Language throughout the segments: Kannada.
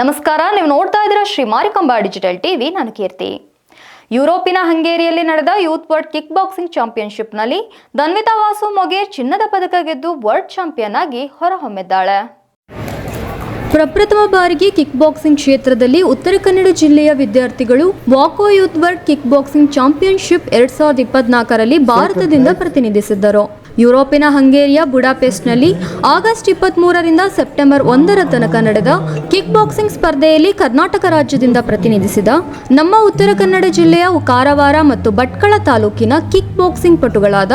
ನಮಸ್ಕಾರ ನೀವು ನೋಡ್ತಾ ಇದ್ದೀರಾ ಶ್ರೀ ಮಾರಿಕಂಬಾ ಡಿಜಿಟಲ್ ಟಿವಿ. ನಾನು ಕೀರ್ತಿ. ಯುರೋಪಿನ ಹಂಗೇರಿಯಲ್ಲಿ ನಡೆದ ಯೂತ್ ವರ್ಲ್ಡ್ ಕಿಕ್ ಬಾಕ್ಸಿಂಗ್ ಚಾಂಪಿಯನ್ಶಿಪ್ನಲ್ಲಿ ದನ್ವಿತಾ ವಾಸು ಮೊಗೆ ಚಿನ್ನದ ಪದಕ ಗೆದ್ದು ವರ್ಲ್ಡ್ ಚಾಂಪಿಯನ್ ಆಗಿ ಹೊರಹೊಮ್ಮಿದ್ದಾಳೆ. ಪ್ರಪ್ರಥಮ ಬಾರಿಗೆ ಕಿಕ್ ಬಾಕ್ಸಿಂಗ್ ಕ್ಷೇತ್ರದಲ್ಲಿ ಉತ್ತರ ಕನ್ನಡ ಜಿಲ್ಲೆಯ ವಿದ್ಯಾರ್ಥಿಗಳು ವಾಕೋ youth world kick boxing championship ಎರಡ್ ಸಾವಿರದ ಇಪ್ಪತ್ನಾಲ್ಕರಲ್ಲಿ ಭಾರತದಿಂದ ಪ್ರತಿನಿಧಿಸಿದ್ದರು. ಯುರೋಪಿನ ಹಂಗೇರಿಯ ಬುಡಾಪೆಸ್ಟ್ನಲ್ಲಿ ಆಗಸ್ಟ್ ಇಪ್ಪತ್ತ್ಮೂರರಿಂದ ಸೆಪ್ಟೆಂಬರ್ ಒಂದರ ತನಕ ನಡೆದ ಕಿಕ್ ಬಾಕ್ಸಿಂಗ್ ಸ್ಪರ್ಧೆಯಲ್ಲಿ ಕರ್ನಾಟಕ ರಾಜ್ಯದಿಂದ ಪ್ರತಿನಿಧಿಸಿದ ನಮ್ಮ ಉತ್ತರ ಕನ್ನಡ ಜಿಲ್ಲೆಯ ಕಾರವಾರ ಮತ್ತು ಭಟ್ಕಳ ತಾಲೂಕಿನ ಕಿಕ್ ಬಾಕ್ಸಿಂಗ್ ಪಟುಗಳಾದ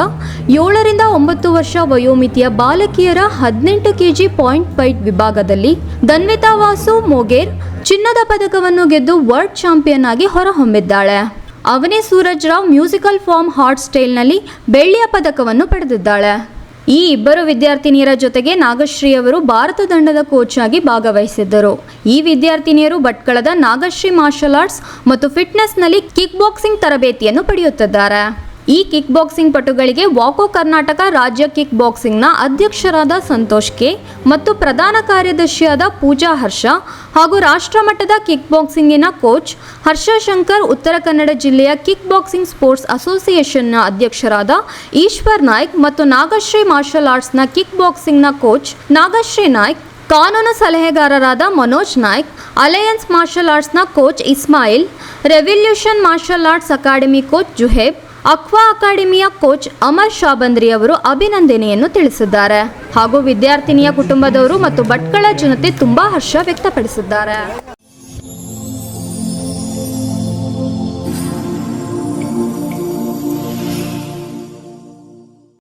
ಏಳರಿಂದ ಒಂಬತ್ತು ವರ್ಷ ವಯೋಮಿತಿಯ ಬಾಲಕಿಯರ ಹದಿನೆಂಟು ಕೆಜಿ ಪಾಯಿಂಟ್ ಫೈಟ್ ವಿಭಾಗದಲ್ಲಿ ಧನ್ವಿತಾ ವಾಸು ಮೊಗೇರ್ ಚಿನ್ನದ ಪದಕವನ್ನು ಗೆದ್ದು ವರ್ಲ್ಡ್ ಚಾಂಪಿಯನ್ ಆಗಿ ಹೊರಹೊಮ್ಮಿದ್ದಾಳೆ. Avani Suraj Rao musical form hard ಸ್ಟೈಲ್ನಲ್ಲಿ ಬೆಳ್ಳಿಯ ಪದಕವನ್ನು ಪಡೆದಿದ್ದಾಳೆ. ಈ ಇಬ್ಬರು ವಿದ್ಯಾರ್ಥಿನಿಯರ ಜೊತೆಗೆ ನಾಗಶ್ರೀ ಅವರು ಭಾರತ ತಂಡದ ಕೋಚ್ ಆಗಿ ಭಾಗವಹಿಸಿದ್ದರು. ಈ ವಿದ್ಯಾರ್ಥಿನಿಯರು ಭಟ್ಕಳದ ನಾಗಶ್ರೀ ಮಾರ್ಷಲ್ ಆರ್ಟ್ಸ್ ಮತ್ತು ಫಿಟ್ನೆಸ್ನಲ್ಲಿ ಕಿಕ್ ಬಾಕ್ಸಿಂಗ್ ತರಬೇತಿಯನ್ನು ಪಡೆಯುತ್ತಿದ್ದಾರೆ. ಈ ಕಿಕ್ ಬಾಕ್ಸಿಂಗ್ ಪಟುಗಳಿಗೆ ವಾಕೋ ಕರ್ನಾಟಕ ರಾಜ್ಯ ಕಿಕ್ ಬಾಕ್ಸಿಂಗ್ನ ಅಧ್ಯಕ್ಷರಾದ ಸಂತೋಷ್ ಕೆ ಮತ್ತು ಪ್ರಧಾನ ಕಾರ್ಯದರ್ಶಿಯಾದ ಪೂಜಾ ಹರ್ಷ ಹಾಗೂ ರಾಷ್ಟ್ರಮಟ್ಟದ ಕಿಕ್ ಬಾಕ್ಸಿಂಗಿನ ಕೋಚ್ ಹರ್ಷ ಶಂಕರ್ ಉತ್ತರ ಕನ್ನಡ ಜಿಲ್ಲೆಯ ಕಿಕ್ ಬಾಕ್ಸಿಂಗ್ ಸ್ಪೋರ್ಟ್ಸ್ ಅಸೋಸಿಯೇಷನ್ನ ಅಧ್ಯಕ್ಷರಾದ ಈಶ್ವರ್ ನಾಯ್ಕ್ ಮತ್ತು ನಾಗಶ್ರೀ ಮಾರ್ಷಲ್ ಆರ್ಟ್ಸ್ನ ಕಿಕ್ ಬಾಕ್ಸಿಂಗ್ನ ಕೋಚ್ ನಾಗಶ್ರೀ ನಾಯ್ಕ್, ಕಾನೂನು ಸಲಹೆಗಾರರಾದ Manoj Naik, alliance martial ಆರ್ಟ್ಸ್ನ coach Ismail, revolution martial arts academy coach Juheb aqua ಅಕಾಡೆಮಿಯ ಕೋಚ್ ಅಮರ್ ಶಾಬಂದ್ರಿ ಅವರು ಅಭಿನಂದನೆಯನ್ನು ತಿಳಿಸಿದ್ದಾರೆ. ಹಾಗೂ ವಿದ್ಯಾರ್ಥಿನಿಯ ಕುಟುಂಬದವರು ಮತ್ತು ಭಟ್ಕಳ ಜನತೆ ತುಂಬಾ ಹರ್ಷ ವ್ಯಕ್ತಪಡಿಸಿದ್ದಾರೆ.